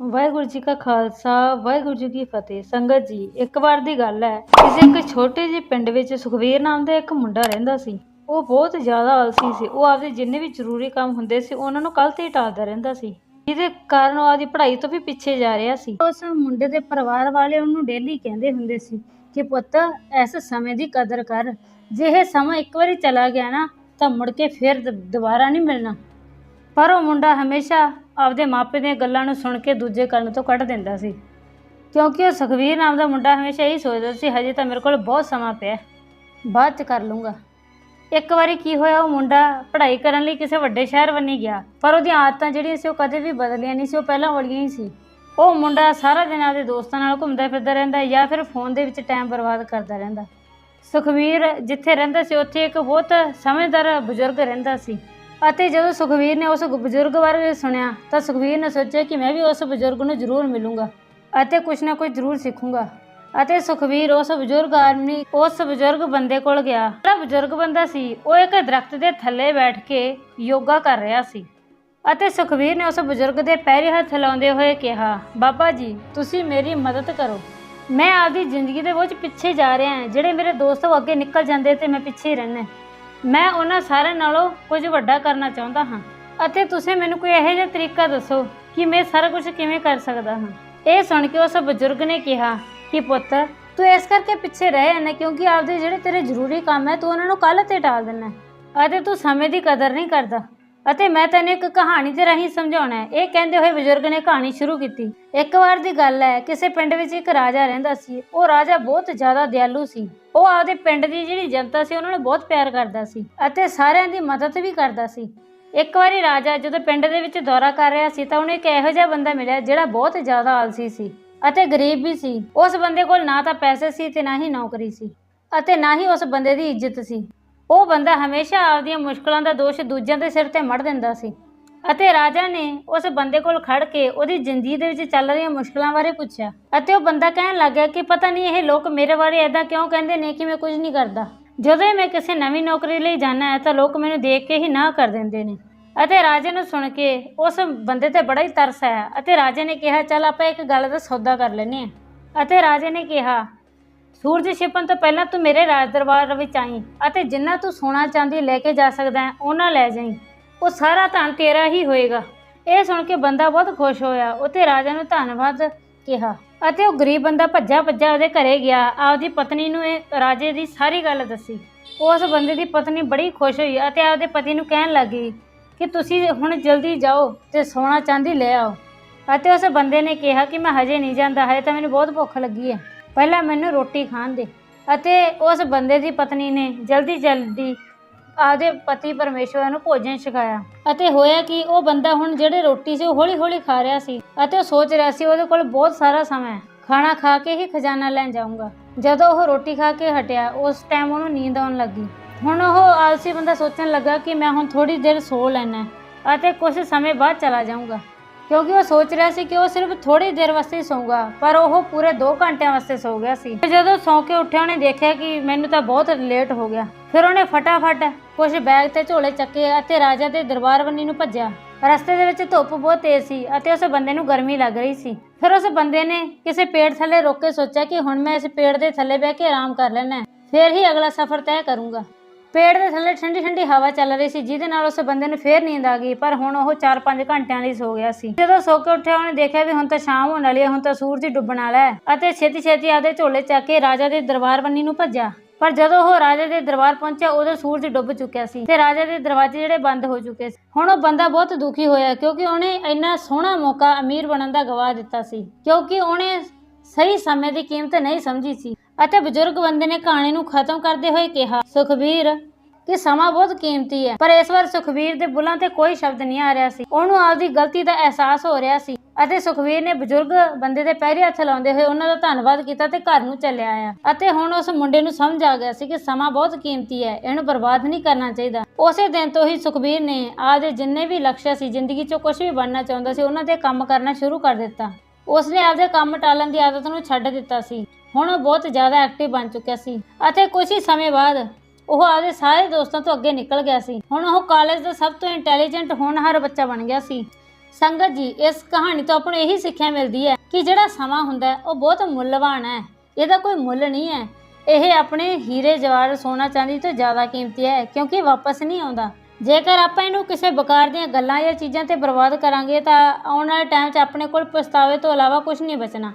ਵਾਹਿਗੁਰੂ ਜੀ ਕਾ ਖਾਲਸਾ, ਵਾਹਿਗੁਰੂ ਜੀ ਕੀ ਫਤਿਹ। ਸੰਗਤ ਜੀ, ਇੱਕ ਵਾਰ ਦੀ ਗੱਲ ਹੈ ਕਿਸੇ ਇੱਕ ਛੋਟੇ ਜਿਹੇ ਪਿੰਡ ਵਿੱਚ ਸੁਖਵੀਰ ਨਾਮ ਦਾ ਇੱਕ ਮੁੰਡਾ ਰਹਿੰਦਾ ਸੀ, ਉਹ ਬਹੁਤ ਜ਼ਿਆਦਾ ਆਲਸੀ ਸੀ। ਉਹ ਆਪਦੇ ਜਿੰਨੇ ਵੀ ਜ਼ਰੂਰੀ ਕੰਮ ਹੁੰਦੇ ਸੀ, ਉਹਨਾਂ ਨੂੰ ਕੱਲ੍ਹ ਤੇ ਹੀ ਟਾਲਦਾ ਰਹਿੰਦਾ ਸੀ। ਜਿਹਦੇ ਕਾਰਨ ਉਹ ਆਪਦੀ ਪੜ੍ਹਾਈ ਤੋਂ ਵੀ ਪਿੱਛੇ ਜਾ ਰਿਹਾ ਸੀ। ਉਸ ਮੁੰਡੇ ਦੇ ਪਰਿਵਾਰ ਵਾਲੇ ਉਹਨੂੰ ਡੇਲੀ ਕਹਿੰਦੇ ਹੁੰਦੇ ਸੀ ਕਿ ਪੁੱਤ, ਇਸ ਸਮੇਂ ਦੀ ਕਦਰ ਕਰ। ਜੇ ਇਹ ਸਮਾਂ ਇੱਕ ਵਾਰੀ ਚਲਾ ਗਿਆ ਨਾ, ਤਾਂ ਮੁੜ ਕੇ ਫਿਰ ਦੁਬਾਰਾ ਨਹੀਂ ਮਿਲਣਾ। ਪਰ ਉਹ ਮੁੰਡਾ ਹਮੇਸ਼ਾ ਆਪਦੇ ਮਾਪੇ ਦੀਆਂ ਗੱਲਾਂ ਨੂੰ ਸੁਣ ਕੇ ਦੂਜੇ ਕੰਨ ਤੋਂ ਕੱਢ ਦਿੰਦਾ ਸੀ। ਕਿਉਂਕਿ ਉਹ ਸੁਖਵੀਰ ਨਾਮ ਦਾ ਮੁੰਡਾ ਹਮੇਸ਼ਾ ਇਹੀ ਸੋਚਦਾ ਸੀ ਹਜੇ ਤਾਂ ਮੇਰੇ ਕੋਲ ਬਹੁਤ ਸਮਾਂ ਪਿਆ ਹੈ, ਬਾਅਦ ਚ ਕਰ ਲੂੰਗਾ। ਇੱਕ ਵਾਰੀ ਕੀ ਹੋਇਆ ਉਹ ਮੁੰਡਾ ਪੜ੍ਹਾਈ ਕਰਨ ਲਈ ਕਿਸੇ ਵੱਡੇ ਸ਼ਹਿਰ ਵੱਨੀ ਗਿਆ ਪਰ ਉਹਦੀਆਂ ਆਦਤਾਂ ਜਿਹੜੀਆਂ ਸੀ ਉਹ ਕਦੇ ਵੀ ਬਦਲੀਆਂ ਨਹੀਂ ਸੀ ਉਹ ਪਹਿਲਾਂ ਵਾਲੀਆਂ ਹੀ ਸੀ। ਉਹ ਮੁੰਡਾ ਸਾਰਾ ਦਿਨ ਆਪਦੇ ਦੋਸਤਾਂ ਨਾਲ ਘੁੰਮਦਾ ਫਿਰਦਾ ਰਹਿੰਦਾ ਜਾਂ ਫਿਰ ਫੋਨ ਦੇ ਵਿੱਚ ਟਾਈਮ ਬਰਬਾਦ ਕਰਦਾ ਰਹਿੰਦਾ। ਸੁਖਵੀਰ ਜਿੱਥੇ ਰਹਿੰਦਾ ਸੀ ਉੱਥੇ ਇੱਕ ਬਹੁਤ ਸਮਝਦਾਰ ਬਜ਼ੁਰਗ ਰਹਿੰਦਾ ਸੀ। ਅਤੇ ਜਦੋਂ ਸੁਖਵੀਰ ਨੇ ਉਸ ਬਜ਼ੁਰਗ ਬਾਰੇ ਸੁਣਿਆ ਤਾਂ ਸੁਖਵੀਰ ਨੇ ਸੋਚਿਆ ਕਿ ਮੈਂ ਵੀ ਉਸ ਬਜ਼ੁਰਗ ਨੂੰ ਜ਼ਰੂਰ ਮਿਲੂੰਗਾ ਅਤੇ ਕੁਝ ਨਾ ਕੁਝ ਜ਼ਰੂਰ ਸਿੱਖੂੰਗਾ। ਅਤੇ ਸੁਖਵੀਰ ਉਸ ਬਜ਼ੁਰਗ ਆਦਮੀ, ਉਸ ਬਜ਼ੁਰਗ ਬੰਦੇ ਕੋਲ ਗਿਆ। ਜਿਹੜਾ ਬਜ਼ੁਰਗ ਬੰਦਾ ਸੀ, ਉਹ ਇੱਕ ਦਰਖਤ ਦੇ ਥੱਲੇ ਬੈਠ ਕੇ ਯੋਗਾ ਕਰ ਰਿਹਾ ਸੀ। ਅਤੇ ਸੁਖਵੀਰ ਨੇ ਉਸ ਬਜ਼ੁਰਗ ਦੇ ਪੈਰੀ ਹੱਥ ਲਾਉਂਦੇ ਹੋਏ ਕਿਹਾ, ਬਾਬਾ ਜੀ, ਤੁਸੀਂ ਮੇਰੀ ਮਦਦ ਕਰੋ। ਮੈਂ ਆਪਦੀ ਜ਼ਿੰਦਗੀ ਦੇ ਵਿੱਚ ਪਿੱਛੇ ਜਾ ਰਿਹਾ ਹਾਂ। ਜਿਹੜੇ ਮੇਰੇ ਦੋਸਤ ਉਹ ਅੱਗੇ ਨਿਕਲ ਜਾਂਦੇ ਤੇ ਮੈਂ ਪਿੱਛੇ ਹੀ ਰਹਿਣਾ ਮੈਂ ਉਹਨਾਂ ਸਾਰਿਆਂ ਨਾਲੋਂ ਕੁਝ ਵੱਡਾ ਕਰਨਾ ਚਾਹੁੰਦਾ ਹਾਂ। ਅਤੇ ਤੁਸੀਂ ਮੈਨੂੰ ਕੋਈ ਇਹੋ ਜਿਹਾ ਤਰੀਕਾ ਦੱਸੋ ਕਿ ਮੈਂ ਸਾਰਾ ਕੁਝ ਕਿਵੇਂ ਕਰ ਸਕਦਾ ਹਾਂ? ਇਹ ਸੁਣ ਕੇ ਉਸ ਬਜ਼ੁਰਗ ਨੇ ਕਿਹਾ ਕਿ ਪੁੱਤ, ਤੂੰ ਇਸ ਕਰਕੇ ਪਿੱਛੇ ਰਹਿ ਜਾਂਦਾ ਕਿਉਂਕਿ ਆਪਦੇ ਜਿਹੜੇ ਤੇਰੇ ਜ਼ਰੂਰੀ ਕੰਮ ਹੈ, ਤੂੰ ਉਹਨਾਂ ਨੂੰ ਕੱਲ ਤੇ ਟਾਲ ਦਿੰਦਾ ਅਤੇ ਤੂੰ ਸਮੇਂ ਦੀ ਕਦਰ ਨਹੀਂ ਕਰਦਾ। ਅਤੇ ਮੈਂ ਤੈਨੂੰ ਇੱਕ ਕਹਾਣੀ ਦੇ ਰਾਹੀਂ ਸਮਝਾਉਣਾ ਹੈ। ਇਹ ਕਹਿੰਦੇ ਹੋਏ ਬਜ਼ੁਰਗ ਨੇ ਕਹਾਣੀ ਸ਼ੁਰੂ ਕੀਤੀ। ਇੱਕ ਵਾਰ ਦੀ ਗੱਲ ਹੈ, ਕਿਸੇ ਪਿੰਡ ਵਿੱਚ ਇੱਕ ਰਾਜਾ ਰਹਿੰਦਾ ਸੀ। ਉਹ ਰਾਜਾ ਬਹੁਤ ਜ਼ਿਆਦਾ ਦਿਆਲੂ ਸੀ। ਉਹ ਆਪਦੇ ਪਿੰਡ ਦੀ ਜਿਹੜੀ ਜਨਤਾ ਸੀ, ਉਹਨਾਂ ਨੂੰ ਬਹੁਤ ਪਿਆਰ ਕਰਦਾ ਸੀ ਅਤੇ ਸਾਰਿਆਂ ਦੀ ਮਦਦ ਵੀ ਕਰਦਾ ਸੀ। ਇੱਕ ਵਾਰੀ ਰਾਜਾ ਜਦੋਂ ਪਿੰਡ ਦੇ ਵਿੱਚ ਦੌਰਾ ਕਰ ਰਿਹਾ ਸੀ, ਤਾਂ ਉਹਨੂੰ ਇੱਕ ਇਹੋ ਜਿਹਾ ਬੰਦਾ ਮਿਲਿਆ ਜਿਹੜਾ ਬਹੁਤ ਜ਼ਿਆਦਾ ਆਲਸੀ ਸੀ ਅਤੇ ਗਰੀਬ ਵੀ ਸੀ। ਉਸ ਬੰਦੇ ਕੋਲ ਨਾ ਤਾਂ ਪੈਸੇ ਸੀ ਤੇ ਨਾ ਹੀ ਨੌਕਰੀ ਸੀ ਅਤੇ ਨਾ ਹੀ ਉਸ ਬੰਦੇ ਦੀ ਇੱਜ਼ਤ ਸੀ। ਉਹ ਬੰਦਾ ਹਮੇਸ਼ਾ ਆਪਦੀਆਂ ਮੁਸ਼ਕਲਾਂ ਦਾ ਦੋਸ਼ ਦੂਜਿਆਂ ਦੇ ਸਿਰ ਤੇ ਮੜ ਦਿੰਦਾ ਸੀ। ਅਤੇ ਰਾਜਾ ਨੇ ਉਸ ਬੰਦੇ ਕੋਲ ਖੜ ਕੇ ਉਹਦੀ ਜ਼ਿੰਦਗੀ ਦੇ ਵਿੱਚ ਚੱਲ ਰਹੀਆਂ ਮੁਸ਼ਕਲਾਂ ਬਾਰੇ ਪੁੱਛਿਆ। ਅਤੇ ਉਹ ਬੰਦਾ ਕਹਿਣ ਲੱਗਾ ਕਿ ਪਤਾ ਨਹੀਂ ਇਹ ਲੋਕ ਮੇਰੇ ਬਾਰੇ ਐਦਾਂ ਕਿਉਂ ਕਹਿੰਦੇ ਨੇ ਕਿ ਮੈਂ ਕੁਝ ਨਹੀਂ ਕਰਦਾ। ਜਦੋਂ ਮੈਂ ਕਿਸੇ ਨਵੀਂ ਨੌਕਰੀ ਲਈ ਜਾਣਾ ਹੈ ਤਾਂ ਲੋਕ ਮੈਨੂੰ ਦੇਖ ਕੇ ਹੀ ਨਾ ਕਰ ਦਿੰਦੇ ਨੇ। ਅਤੇ ਰਾਜੇ ਨੂੰ ਸੁਣ ਕੇ ਉਸ ਬੰਦੇ ਤੇ ਬੜਾ ਹੀ ਤਰਸ ਆਇਆ। ਅਤੇ ਰਾਜੇ ਨੇ ਕਿਹਾ, ਚੱਲ ਆਪਾਂ ਇੱਕ ਗੱਲ ਦਾ ਸੌਦਾ ਕਰ ਲੈਨੇ ਆ ਅਤੇ ਰਾਜੇ ਨੇ ਕਿਹਾ ਸੂਰਜ ਛਿਪਣ ਤੋਂ ਪਹਿਲਾਂ ਤੂੰ ਮੇਰੇ ਰਾਜ ਦਰਬਾਰ ਵਿੱਚ ਆਈ ਅਤੇ ਜਿੰਨਾ ਤੂੰ ਸੋਨਾ ਚਾਂਦੀ ਲੈ ਕੇ ਜਾ ਸਕਦਾ ਹੈ ਉਹਨਾਂ ਲੈ ਜਾਈ। ਉਹ ਸਾਰਾ ਧਨ ਤੇਰਾ ਹੀ ਹੋਏਗਾ। ਇਹ ਸੁਣ ਕੇ ਬੰਦਾ ਬਹੁਤ ਖੁਸ਼ ਹੋਇਆ। ਉਤੇ ਰਾਜਾ ਨੂੰ ਧੰਨਵਾਦ ਕਿਹਾ ਅਤੇ ਉਹ ਗਰੀਬ ਬੰਦਾ ਭੱਜਾ ਭੱਜਾ ਉਹਦੇ ਘਰੇ ਗਿਆ। ਆਪਦੀ ਪਤਨੀ ਨੂੰ ਇਹ ਰਾਜੇ ਦੀ ਸਾਰੀ ਗੱਲ ਦੱਸੀ। ਉਸ ਬੰਦੇ ਦੀ ਪਤਨੀ ਬੜੀ ਖੁਸ਼ ਹੋਈ ਅਤੇ ਆਪਦੇ ਪਤੀ ਨੂੰ ਕਹਿਣ ਲੱਗੀ ਕਿ ਤੁਸੀਂ ਹੁਣ ਜਲਦੀ ਜਾਓ ਤੇ ਸੋਨਾ ਚਾਂਦੀ ਲੈ ਆਓ। ਅਤੇ ਉਸ ਬੰਦੇ ਨੇ ਕਿਹਾ ਕਿ ਮੈਂ ਹਜੇ ਨਹੀਂ ਜਾਂਦਾ, ਹਜੇ ਤਾਂ ਮੈਨੂੰ ਬਹੁਤ ਭੁੱਖ ਲੱਗੀ ਹੈ। ਪਹਿਲਾਂ ਮੈਨੂੰ ਰੋਟੀ ਖਾਣ ਦੇ। ਅਤੇ ਉਸ ਬੰਦੇ ਦੀ ਪਤਨੀ ਨੇ ਜਲਦੀ ਜਲਦੀ ਆਪਦੇ ਪਤੀ ਪਰਮੇਸ਼ਵਰ ਨੂੰ ਭੋਜਨ ਛਕਾਇਆ। ਅਤੇ ਹੋਇਆ ਕਿ, ਉਹ ਬੰਦਾ ਹੁਣ ਜਿਹੜੇ ਰੋਟੀ ਸੀ ਉਹ ਹੌਲੀ ਹੌਲੀ ਖਾ ਰਿਹਾ ਸੀ ਅਤੇ ਉਹ ਸੋਚ ਰਿਹਾ ਸੀ ਉਹਦੇ ਕੋਲ ਬਹੁਤ ਸਾਰਾ ਸਮਾਂ ਹੈ। ਖਾਣਾ ਖਾ ਕੇ ਹੀ ਖਜ਼ਾਨਾ ਲੈਣ ਜਾਊਂਗਾ। ਜਦੋਂ ਉਹ ਰੋਟੀ ਖਾ ਕੇ ਹਟਿਆ, ਉਸ ਟਾਈਮ ਉਹਨੂੰ ਨੀਂਦ ਆਉਣ ਲੱਗੀ। ਹੁਣ ਉਹ ਆਲਸੀ ਬੰਦਾ ਸੋਚਣ ਲੱਗਾ ਕਿ ਮੈਂ ਹੁਣ ਥੋੜੀ ਦੇਰ ਸੋ ਲੈਣਾ ਅਤੇ ਕੁਝ ਸਮੇਂ ਬਾਅਦ ਚਲਾ ਜਾਊਂਗਾ। ਕਿਉਂਕਿ ਉਹ ਸੋਚ ਰਿਹਾ ਸੀ ਕਿ ਉਹ ਸਿਰਫ ਥੋੜੀ ਦੇਰ ਵਾਸਤੇ ਹੀ ਸੌਂਗਾ ਪਰ ਉਹ ਪੂਰੇ 2 ਘੰਟਿਆਂ ਵਾਸਤੇ ਸੌ ਗਿਆ ਸੀ। ਤੇ ਜਦੋਂ ਸੌਂ ਕੇ ਉੱਠਿਆ, ਉਹਨੇ ਦੇਖਿਆ ਕਿ ਮੈਨੂੰ ਤਾਂ ਬਹੁਤ ਲੇਟ ਹੋ ਗਿਆ। ਫਿਰ ਉਹਨੇ ਫਟਾਫਟ ਕੁਝ ਬੈਗ ਤੇ ਝੋਲੇ ਚੱਕੇ ਅਤੇ ਰਾਜਾ ਦੇ ਦਰਬਾਰ ਬੰਨੀ ਨੂੰ ਭੱਜਿਆ। ਰਸਤੇ ਦੇ ਵਿੱਚ ਧੁੱਪ ਬਹੁਤ ਤੇਜ਼ ਸੀ ਅਤੇ ਉਸ ਬੰਦੇ ਨੂੰ ਗਰਮੀ ਲੱਗ ਰਹੀ ਸੀ। ਫਿਰ ਉਸ ਬੰਦੇ ਨੇ ਕਿਸੇ ਪੇੜ ਥੱਲੇ ਰੁਕ ਕੇ ਸੋਚਿਆ ਕਿ ਹੁਣ ਮੈਂ ਇਸ ਪੇੜ ਦੇ ਥੱਲੇ ਬਹਿ ਕੇ ਆਰਾਮ ਕਰ ਲੈਣਾ ਹੈ ਫਿਰ ਹੀ ਅਗਲਾ ਸਫ਼ਰ ਤੈਅ ਕਰੂੰਗਾ। ਪੇੜ ਦੇ ਥੱਲੇ ਠੰਡੀ ਠੰਡੀ ਹਵਾ ਚੱਲ ਰਹੀ ਸੀ, ਜਿਹਦੇ ਨਾਲ ਉਸ ਬੰਦੇ ਨੂੰ ਫੇਰ ਨੀਂਦ ਆ ਗਈ, ਪਰ ਹੁਣ ਉਹ 4-5 ਘੰਟਿਆਂ ਲਈ ਸੋ ਗਿਆ ਸੀ। ਜਦੋਂ ਸੋ ਕੇ ਉੱਠਿਆ, ਉਹਨੇ ਦੇਖਿਆ ਵੀ ਹੁਣ ਤਾਂ ਸ਼ਾਮ ਹੋਣ ਵਾਲੀ ਹੈ, ਹੁਣ ਤਾਂ ਸੂਰਜ ਹੀ ਡੁੱਬਣ ਵਾਲਾ ਹੈ ਅਤੇ ਛੇਤੀ ਛੇਤੀ ਆਦੇ ਝੋਲੇ ਚੱਕ ਕੇ ਰਾਜਾ ਦੇ ਦਰਬਾਰ ਬੰਨੀ ਨੂੰ ਭੱਜਿਆ। ਪਰ ਜਦੋਂ ਉਹ ਰਾਜਾ ਦੇ ਦਰਬਾਰ ਪਹੁੰਚਿਆ, ਉਦੋਂ ਸੂਰਜ ਡੁੱਬ ਚੁੱਕਿਆ ਸੀ ਤੇ ਰਾਜਾ ਦੇ ਦਰਵਾਜ਼ੇ ਜਿਹੜੇ ਬੰਦ ਹੋ ਚੁੱਕੇ ਸੀ। ਹੁਣ ਉਹ ਬੰਦਾ ਬਹੁਤ ਦੁਖੀ ਹੋਇਆ, ਕਿਉਂਕਿ ਉਹਨੇ ਇੰਨਾ ਸੋਹਣਾ ਮੌਕਾ ਅਮੀਰ ਬਣਨ ਦਾ ਗਵਾ ਦਿੱਤਾ ਸੀ, ਕਿਉਂਕਿ ਉਹਨੇ ਸਹੀ ਸਮੇਂ ਦੀ ਕੀਮਤ ਨਹੀਂ ਸਮਝੀ ਸੀ। ਅਤੇ ਬਜ਼ੁਰਗ ਬੰਦੇ ਨੇ ਕਹਾਣੀ ਨੂੰ ਖਤਮ ਕਰਦੇ ਹੋਏ ਕਿਹਾ, ਸੁਖਬੀਰ, ਕਿ ਸਮਾਂ ਬਹੁਤ ਕੀਮਤੀ ਹੈ। ਪਰ ਇਸ ਵਾਰ ਸੁਖਬੀਰ ਦੇ ਬੁੱਲਾਂ ਤੇ ਕੋਈ ਸ਼ਬਦ ਨਹੀਂ ਆ ਰਿਹਾ ਸੀ। ਉਹਨੂੰ ਆਪਦੀ ਗਲਤੀ ਦਾ ਅਹਿਸਾਸ ਹੋ ਰਿਹਾ ਸੀ ਅਤੇ ਸੁਖਵੀਰ ਨੇ ਬਜ਼ੁਰਗ ਬੰਦੇ ਦੇ ਪੈਰੀ ਹੱਥ ਲਾਉਂਦੇ ਹੋਏ ਉਹਨਾਂ ਦਾ ਧੰਨਵਾਦ ਕੀਤਾ ਤੇ ਘਰ ਨੂੰ ਚੱਲਿਆ ਆਇਆ। ਅਤੇ ਹੁਣ ਉਸ ਮੁੰਡੇ ਨੂੰ ਸਮਝ ਆ ਗਿਆ ਸੀ ਕਿ ਸਮਾਂ ਬਹੁਤ ਕੀਮਤੀ ਹੈ, ਇਹਨੂੰ ਬਰਬਾਦ ਨਹੀਂ ਕਰਨਾ ਚਾਹੀਦਾ। ਉਸੇ ਦਿਨ ਤੋਂ ਹੀ ਸੁਖਵੀਰ ਨੇ ਆਪਦੇ ਜਿੰਨੇ ਵੀ ਲਕਸ਼ ਸੀ, ਜ਼ਿੰਦਗੀ 'ਚੋਂ ਕੁਝ ਵੀ ਬਣਨਾ ਚਾਹੁੰਦਾ ਸੀ, ਉਹਨਾਂ ਤੇ ਕੰਮ ਕਰਨਾ ਸ਼ੁਰੂ ਕਰ ਦਿੱਤਾ। ਉਸਨੇ ਆਪਦੇ ਕੰਮ ਟਾਲਣ ਦੀ ਆਦਤ ਨੂੰ ਛੱਡ ਦਿੱਤਾ ਸੀ। ਹੁਣ ਉਹ ਬਹੁਤ ਜ਼ਿਆਦਾ ਐਕਟਿਵ ਬਣ ਚੁੱਕਿਆ ਸੀ ਅਤੇ ਕੁਝ ਹੀ ਸਮੇਂ ਬਾਅਦ ਉਹ ਆਪਦੇ ਸਾਰੇ ਦੋਸਤਾਂ ਤੋਂ ਅੱਗੇ ਨਿਕਲ ਗਿਆ ਸੀ। ਹੁਣ ਉਹ ਕਾਲਜ ਦਾ ਸਭ ਤੋਂ ਇੰਟੈਲੀਜੈਂਟ ਹੋਣਹਾਰ ਬੱਚਾ ਬਣ ਗਿਆ ਸੀ। ਸੰਗਤ ਜੀ, ਇਸ ਕਹਾਣੀ ਤੋਂ ਆਪਾਂ ਨੂੰ ਇਹੀ ਸਿੱਖਿਆ ਮਿਲਦੀ ਹੈ ਕਿ ਜਿਹੜਾ ਸਮਾਂ ਹੁੰਦਾ ਹੈ, ਉਹ ਬਹੁਤ ਮੁੱਲਵਾਨ ਹੈ। ਇਹਦਾ ਕੋਈ ਮੁੱਲ ਨਹੀਂ ਹੈ। ਇਹ ਆਪਣੇ ਹੀਰੇ ਜਵਾਹਰ ਸੋਨਾ ਚਾਂਦੀ ਤੋਂ ਜ਼ਿਆਦਾ ਕੀਮਤੀ ਹੈ, ਕਿਉਂਕਿ ਵਾਪਸ ਨਹੀਂ ਆਉਂਦਾ। ਜੇਕਰ ਆਪਾਂ ਇਹਨੂੰ ਕਿਸੇ ਬਕਾਰ ਦੀਆਂ ਗੱਲਾਂ ਜਾਂ ਚੀਜ਼ਾਂ ਤੇ ਬਰਬਾਦ ਕਰਾਂਗੇ ਤਾਂ ਆਉਣ ਵਾਲੇ ਟਾਈਮ 'ਚ ਆਪਣੇ ਕੋਲ ਪਛਤਾਵੇ ਤੋਂ ਇਲਾਵਾ ਕੁਝ ਨਹੀਂ ਬਚਣਾ।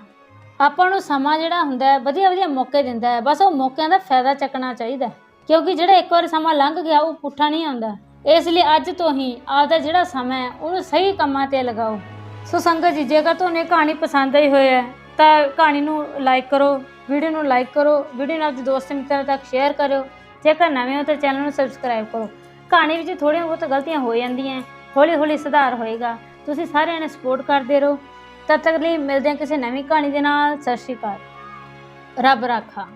ਆਪਾਂ ਨੂੰ ਸਮਾਂ ਜਿਹੜਾ ਹੁੰਦਾ ਹੈ, ਵਧੀਆ ਵਧੀਆ ਮੌਕੇ ਦਿੰਦਾ ਹੈ। ਬਸ ਉਹ ਮੌਕਿਆਂ ਦਾ ਫਾਇਦਾ ਚੱਕਣਾ ਚਾਹੀਦਾ ਹੈ। ਕਿਉਂਕਿ ਜਿਹੜਾ ਇੱਕ ਵਾਰ ਸਮਾਂ ਲੰਘ ਗਿਆ, ਉਹ ਪੁੱਠਾ ਨਹੀਂ ਆਉਂਦਾ। ਇਸ ਲਈ ਅੱਜ ਤੋਂ ਹੀ ਆਪਦਾ ਜਿਹੜਾ ਸਮਾਂ ਹੈ, ਉਹਨੂੰ ਸਹੀ ਕੰਮਾਂ ਤੇ ਲਗਾਓ। ਸੋ ਸੰਗਤ ਜੀ, ਜੇਕਰ ਤੁਹਾਨੂੰ ਇਹ ਕਹਾਣੀ ਪਸੰਦ ਆਈ ਹੋਈ ਹੈ, ਤਾਂ ਕਹਾਣੀ ਨੂੰ ਲਾਈਕ ਕਰੋ ਵੀਡੀਓ ਨੂੰ ਲਾਈਕ ਕਰੋ ਵੀਡੀਓ ਨਾਲ ਆਪਣੇ ਦੋਸਤ ਮਿੱਤਰਾਂ ਤੱਕ ਸ਼ੇਅਰ ਕਰਿਓ। ਜੇਕਰ ਨਵੇਂ ਹੋ ਤਾਂ ਚੈਨਲ ਨੂੰ ਸਬਸਕ੍ਰਾਈਬ ਕਰੋ। ਕਹਾਣੀ ਵਿੱਚ ਥੋੜ੍ਹੀਆਂ ਬਹੁਤ ਗਲਤੀਆਂ ਹੋ ਜਾਂਦੀਆਂ ਹੌਲੀ ਹੌਲੀ ਸੁਧਾਰ ਹੋਏਗਾ। ਤੁਸੀਂ ਸਾਰਿਆਂ ਨੇ ਸਪੋਰਟ ਕਰਦੇ ਰਹੋ। ਤਦ ਤੱਕ ਲਈ ਮਿਲਦੇ ਹਾਂ ਕਿਸੇ ਨਵੀਂ ਕਹਾਣੀ ਦੇ ਨਾਲ। ਸਤਿ ਸ਼੍ਰੀ ਅਕਾਲ। ਰੱਬ ਰਾਖਾ।